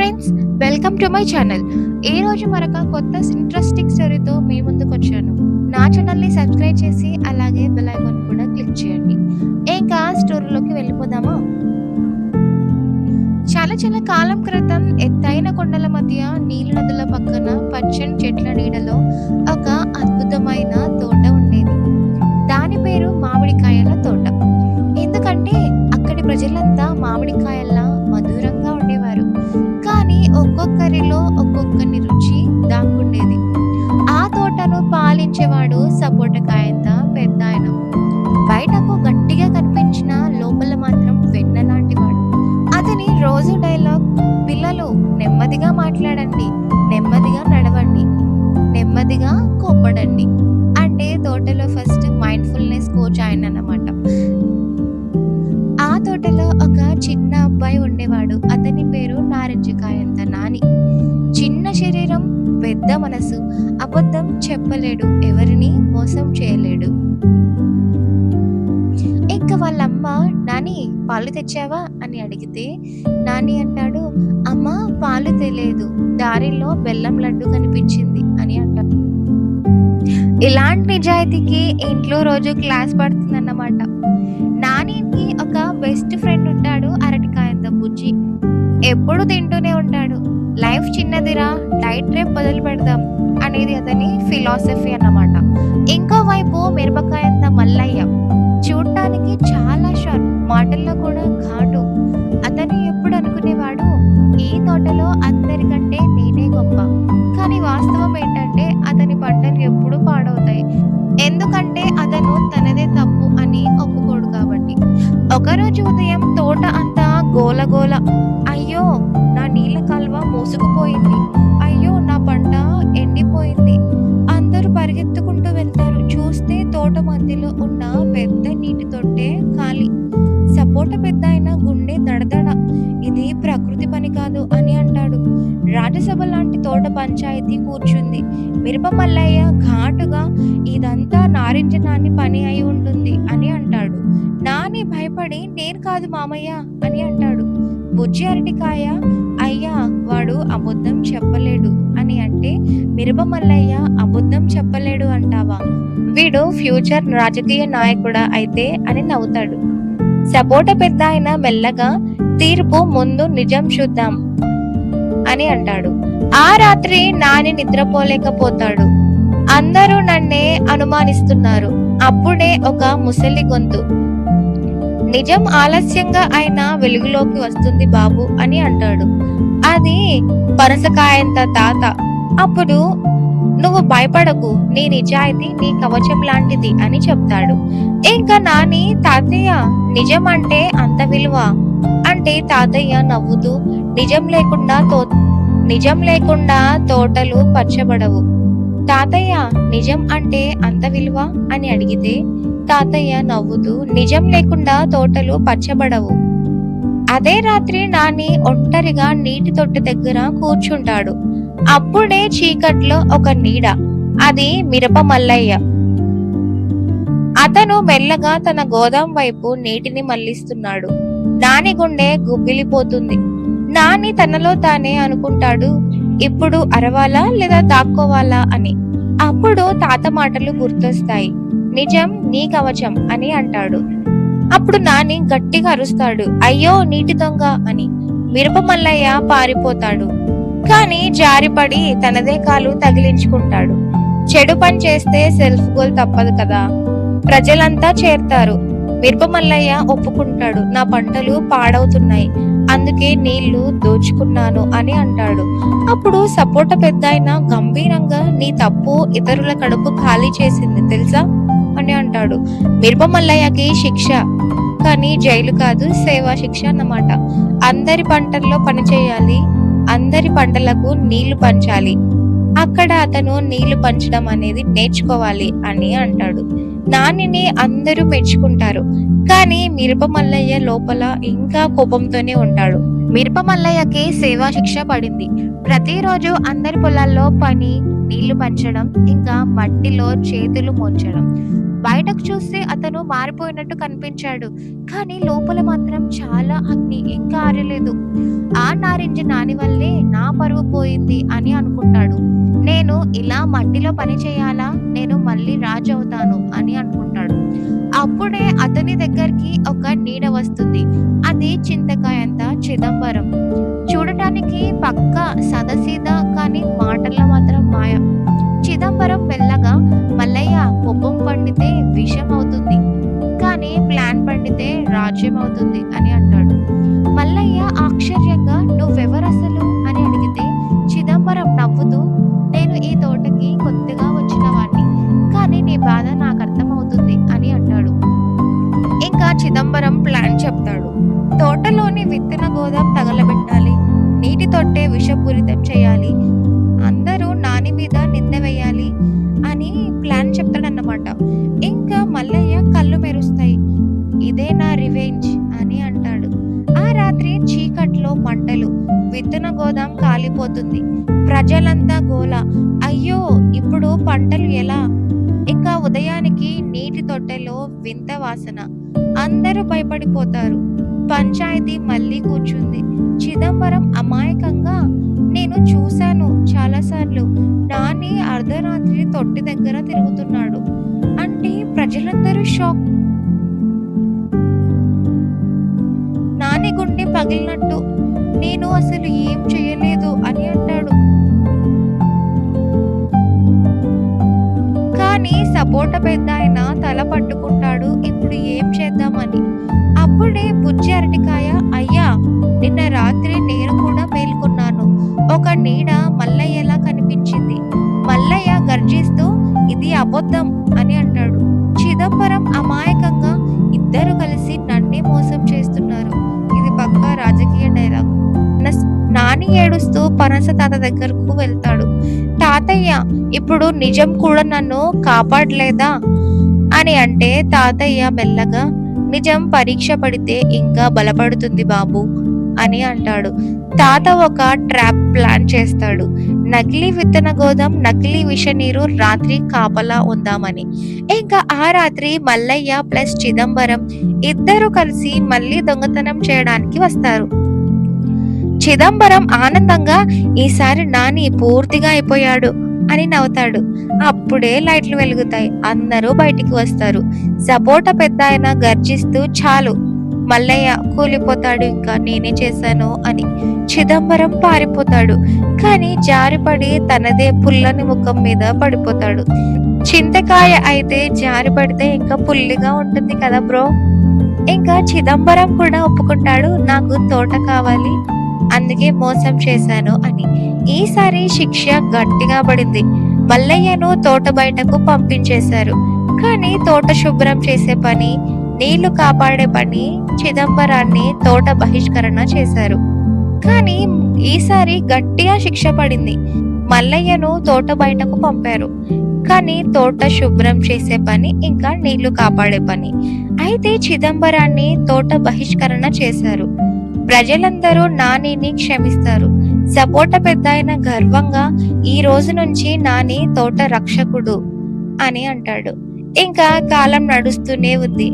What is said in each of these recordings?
Friends welcome to my channel ఈ రోజు మరొక కొత్త ఇంట్రెస్టింగ్ స్టోరీతో మీ ముందుకు వచ్చాను. నా ఛానల్ని సబ్స్క్రైబ్ చేసి అలాగే బెల్ ఐకాన్ కూడా క్లిక్ చేయండి. ఇంకా స్టోరీలోకి వెళ్ళిపోదామా? చాలా చాలా కాలం క్రితం ఎత్తైన కొండల మధ్య నీళ్ళ నదుల పక్కన పచ్చని చెట్ల నీడలో ఒక అద్భుతమైన తోట ఉండేది. దాని పేరు మామిడికాయల తోట. ఎందుకంటే అక్కడి ప్రజలంతా మామిడికాయల్లా ఒక్కొక్కరిలో ఒక్కొక్కని రుచి దాక్కుండేది. ఆ తోటను పాలించేవాడు సపోటకాయంత పెద్ద ఆయన బయటకు గట్టిగా కనిపించిన లోపల మాత్రం వెన్న లాంటివాడు. అతని రోజు డైలాగ్ పిల్లలు నెమ్మదిగా మాట్లాడండి నెమ్మదిగా నడవండి నెమ్మదిగా కోప్పడండి అంటే తోటలో ఫస్ట్ మైండ్ఫుల్నెస్ కోచ్ ఆయన అన్నమాట శుద్ధ మనసు అబద్ధం చెప్పలేడు ఎవరిని మోసం చేయలేడు. ఇంకా వాళ్ళమ్మ నాని పాలు తెచ్చావా? అని అడిగితే నాని అంటాడు అమ్మ పాలు తెలియదు దారిలో బెల్లం లడ్డు కనిపించింది అని అంటాడు ఇలాంటి నిజాయితీకి ఇంట్లో రోజు క్లాస్ పడుతుందన్నమాట. నానికి ఒక బెస్ట్ ఫ్రెండ్ ఉంటాడు అరటికాయంత బుజ్జి. ఎప్పుడు తింటూనే ఉంటాడు. లైఫ్ చిన్నదిరా డైట్ రేపు మొదలు పెడదాం అనేది అతని ఫిలాసఫీ అన్నమాట. ఇంకో వైపు మిరపకాయంత మల్లయ్య. చూడటానికి చాలా షార్ప్ మాటల్లో కూడా ఘాటు అతను ఎప్పుడు అనుకునేవాడు ఈ తోటలో అందరికంటే నేనే గొప్ప. కానీ వాస్తవం ఏంటంటే అతని పంటలు ఎప్పుడు పాడవుతాయి. ఎందుకంటే అతను తనదే తప్పు అని ఒప్పుకోడు కాబట్టి. ఒకరోజు ఉదయం తోట అంతా గోలగోల అయ్యో నా నీళ్ళ కాలువ మూసుకుపోయింది. అయ్యో నా పంట ఎండిపోయింది. అందరూ పరిగెత్తుకుంటూ వెళ్తారు. చూస్తే తోట మధ్యలో ఉన్న పెద్ద నీటి తొట్టే ఖాళీ సపోట పెద్ద అయిన గుండె దడదడ ఇది ప్రకృతి పని కాదు అని అంటాడు. రాజ్యసభ లాంటి తోట పంచాయతీ కూర్చుంది. మిరప మల్లయ్య ఘాటుగా ఇదంతా నారింజ నాని పని అయి ఉంటుంది అని అంటాడు. నాని భయపడి నేను కాదు మామయ్య అని అంటాడు. బుజ్జి అరటికాయ? అయ్యా వాడు అబద్ధం చెప్పలేడు అని అంటే మిరప మల్లయ్య అబద్ధం చెప్పలేడు అంటావా? వీడు ఫ్యూచర్ రాజకీయ నాయకుడా అయితే అని నవ్వుతాడు. సపోట పెద్ద ఆయన మెల్లగా తీర్పు ముందు నిజం చూద్దాం అని అంటాడు. ఆ రాత్రి నాని నిద్రపోలేకపోతాడు. అందరూ నన్నే అనుమానిస్తున్నారు. అప్పుడే ఒక ముసలి గొంతు. నిజం ఆలస్యంగా అయినా వెలుగులోకి వస్తుంది బాబు అని అంటాడు. అది పనసకాయంత తాత. అప్పుడు నువ్వు భయపడకు. నీ నిజాయితీ నీ కవచం లాంటిది అని చెప్తాడు. ఇంకా నాని తాతయ్య నిజం అంటే అంత విలువ అంటే తాతయ్య నవ్వుతూ నిజం లేకుండా తో నిజం లేకుండా తోటలు పచ్చబడవు. తాతయ్య నిజం అంటే అంత విలువ? అని అడిగితే తాతయ్య నవ్వుతూ నిజం లేకుండా తోటలు పచ్చబడవు. అదే రాత్రి నాని ఒంటరిగా నీటి తొట్టు దగ్గర కూర్చుంటాడు. అప్పుడే చీకట్లో ఒక నీడ. అది మిరప మల్లయ్య. అతను మెల్లగా తన గోదాం వైపు నీటిని మళ్ళిస్తున్నాడు నాని గుండె గుబ్బిలిపోతుంది. నాని తనలో తానే అనుకుంటాడు ఇప్పుడు అరవాలా లేదా దాక్కోవాలా అని. అప్పుడు తాత మాటలు గుర్తొస్తాయి. నిజం నీ కవచం అని అంటాడు. అప్పుడు నాని గట్టిగా అరుస్తాడు. అయ్యో నీటి దొంగ అని. మిరప మల్లయ్య పారిపోతాడు. కానీ జారిపడి తనదే కాలు తగిలించుకుంటాడు. చెడు పని చేస్తే సెల్ఫ్ గోల్ తప్పదు కదా. ప్రజలంతా చేరతారు. మిరప మల్లయ్య ఒప్పుకుంటాడు. నా పంటలు పాడవుతున్నాయి. అందుకే నీళ్ళు దోచుకున్నాను అని అంటాడు. అప్పుడు సపోట పెద్ద గంభీరంగా నీ తప్పు ఇతరుల కడుపు ఖాళీ చేసింది తెలుసా? అని అంటాడు. మిరప మల్లయ్యకి శిక్ష కానీ జైలు కాదు సేవా శిక్ష అన్నమాట. అందరి పంటల్లో పనిచేయాలి అందరి పంటలకు నీళ్ళు పంచాలి. అక్కడ అతను నీళ్ళు పంచడం అనేది నేర్చుకోవాలి అని అంటాడు. నానిని అందరూ మెచ్చుకుంటారు కానీ మిరప మల్లయ్య లోపల ఇంకా కోపంతోనే ఉంటాడు. మిరప మల్లయ్యకి సేవా శిక్ష పడింది. ప్రతిరోజు అందరి పొలాల్లో పని నీళ్ళు పంచడం ఇంకా మట్టిలో చేతులు ముంచడం. బయటకు చూస్తే అతను మారిపోయినట్టు కనిపించాడు. కానీ లోపల మాత్రం చాలా అగ్ని. ఇంకా ఆరలేదు. ఆ నారింజ నాని వల్లే నా పరువు పోయింది అని అనుకుంటాడు. నేను ఇలా మట్టిలో పని చేయాలా? నేను మళ్ళీ రాజు అవుతాను అని అనుకుంటాడు. అప్పుడే అతని దగ్గరికి ఒక నీడ వస్తుంది. అది చింతకాయంత చిదంబరం. చూడటానికి పక్క సదసీద కానీ మాటల్లో మాత్రం మాయ. చిదంబరం మెల్లగా మల్లయ్య కోపం పండితే విషం అవుతుంది. కానీ ప్లాన్ పండితే రాజ్యం అవుతుంది అని అంటాడు. మల్లయ్య ఆశ్చర్యంగా నువ్వెవరు అసలు అని అడిగితే చిదంబరం నవ్వుతూ నేను ఈ తోటకి కొత్తగా వచ్చిన వాడిని కానీ నీ బాధ నాకు అర్థమవుతుంది అని అంటాడు. ఇంకా చిదంబరం ప్లాన్ చెప్తాడు. తోటలోని విత్తన గోదాం తగలబెట్టాలి నీటి తొట్టే విషపూరితం చేయాలి అందరి అనమాట. ఇంకా మల్లయ్య కళ్ళు మెరుస్తాయి. ఇదే నా రివెంజ్ అని అంటాడు. ఆ రాత్రి చీకట్లో మంటలు విత్తన గోదాం కాలిపోతుంది. ప్రజలంతా గోల. అయ్యో ఇప్పుడు పంటలు ఎలా? ఇంకా ఉదయానికి నీటి తొట్టెలో వింత వాసన. అందరూ భయపడిపోతారు. పంచాయతీ మళ్ళీ కూర్చుంది. చిదంబరం అమాయకంగా? నేను చూశాను చాలాసార్లు. నాని అర్ధరాత్రి తొట్టి దగ్గర తిరుగుతున్నాడు. ప్రజలందరూ షాక్. నాని గుండె పగిలినట్టు నేను అసలు ఏం చేయలేదు అని అంటాడు. కానీ సపోటా పెద్ద ఆయన తల పట్టుకుంటాడు ఇప్పుడు ఏం చేద్దామని? అప్పుడే బుజ్జి అరటికాయ అయ్యా నిన్న రాత్రి నేను కూడా మేల్కొన్నాను. ఒక నీడ తాతయ్య ఇప్పుడు నిజం కూడా నన్ను కాపాడలేదా? అని అంటే తాతయ్య మెల్లగా నిజం పరీక్ష పడితే ఇంకా బలపడుతుంది బాబు అని అంటాడు. తాత ఒక ట్రాప్ ప్లాన్ చేస్తాడు. నకిలీ విత్తన గోదాం నకిలీ విషనీరు రాత్రి కాపలా ఉందామని. ఇంకా ఆ రాత్రి మల్లయ్య ప్లస్ చిదంబరం ఇద్దరు కలిసి మళ్ళీ దొంగతనం చేయడానికి వస్తారు. చిదంబరం ఆనందంగా ఈసారి నాని పూర్తిగా అయిపోయాడు అని నవ్వుతాడు. అప్పుడే లైట్లు వెలుగుతాయి. అందరూ బయటికి వస్తారు. సపోటా పెద్ద ఆయన గర్జిస్తూ చాలు మల్లయ్య కూలిపోతాడు ఇంకా నేనే చేశాను అని. చిదంబరం పారిపోతాడు. కానీ జారిపడి తనదే పుల్లని ముఖం మీద పడిపోతాడు. చింతకాయ అయితే జారి పడితే ఇంకా పుల్లిగా ఉంటుంది కదా బ్రో? ఇంకా చిదంబరం కూడా ఒప్పుకుంటాడు. నాకు తోట కావాలి అందుకే మోసం చేశాను అని. ఈసారి శిక్ష గట్టిగా పడింది. మల్లయ్యను తోట బయటకు పంపించేశారు. కానీ తోట శుభ్రం చేసే పని నీళ్ళు కాపాడే పని చిదంబరాన్ని తోట బహిష్కరణ చేశారు. కానీ ఈసారి గట్టిగా శిక్ష పడింది. మల్లయ్యను తోట బయటకు పంపారు. కానీ తోట శుభ్రం చేసే పని ఇంకా నీళ్ళు కాపాడే పని. అయితే చిదంబరాన్ని తోట బహిష్కరణ చేశారు. ప్రజలందరూ నానిని క్షమిస్తారు. సపోటా పెద్ద గర్వంగా ఈ రోజు నుంచి నాని తోట రక్షకుడు అని అంటాడు. ఇంకా కాలం నడుస్తూనే ఉంది.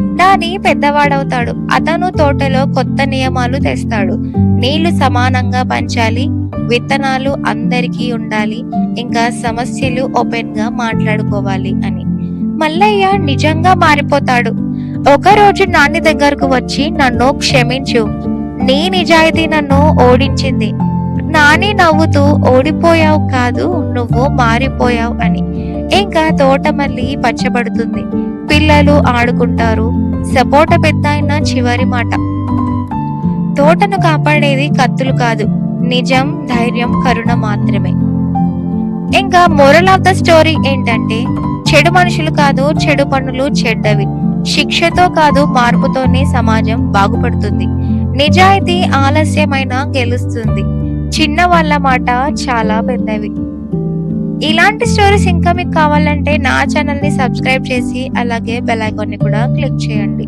నాని పెద్దవాడవుతాడు. అతను తోటలో కొత్త నియమాలు తెస్తాడు. నీళ్ళు సమానంగా పంచాలి విత్తనాలు అందరికీ ఉండాలి ఇంకా సమస్యలు ఓపెన్గా మాట్లాడుకోవాలి అని. మల్లయ్య నిజంగా మారిపోతాడు. ఒక రోజు నాని దగ్గరకు వచ్చి నన్ను క్షమించు. నీ నిజాయితీ నన్ను ఓడించింది. నాని నవ్వుతూ ఓడిపోయావు కాదు నువ్వు మారిపోయావు అని. ఇంకా తోట మళ్ళీ పచ్చబడుతుంది. పిల్లలు ఆడుకుంటారు. సపోటా పెద్ద అయిన చివరి మాట. తోటను కాపాడేది కత్తులు కాదు. నిజం ధైర్యం కరుణ మాత్రమే. ఇంకా మోరల్ ఆఫ్ ద స్టోరీ ఏంటంటే చెడు మనుషులు కాదు చెడు పనులు చెడ్డవి. శిక్షతో కాదు మార్పుతోనే సమాజం బాగుపడుతుంది. నిజాయితీ ఆలస్యమైన గెలుస్తుంది. చిన్న వాళ్ళ మాట చాలా పెద్దవి. ఇలాంటి స్టోరీస్ ఇంకా మీకు కావాలంటే నా ఛానల్ని సబ్స్క్రైబ్ చేసి అలాగే బెల్ ఐకాన్ని కూడా క్లిక్ చేయండి.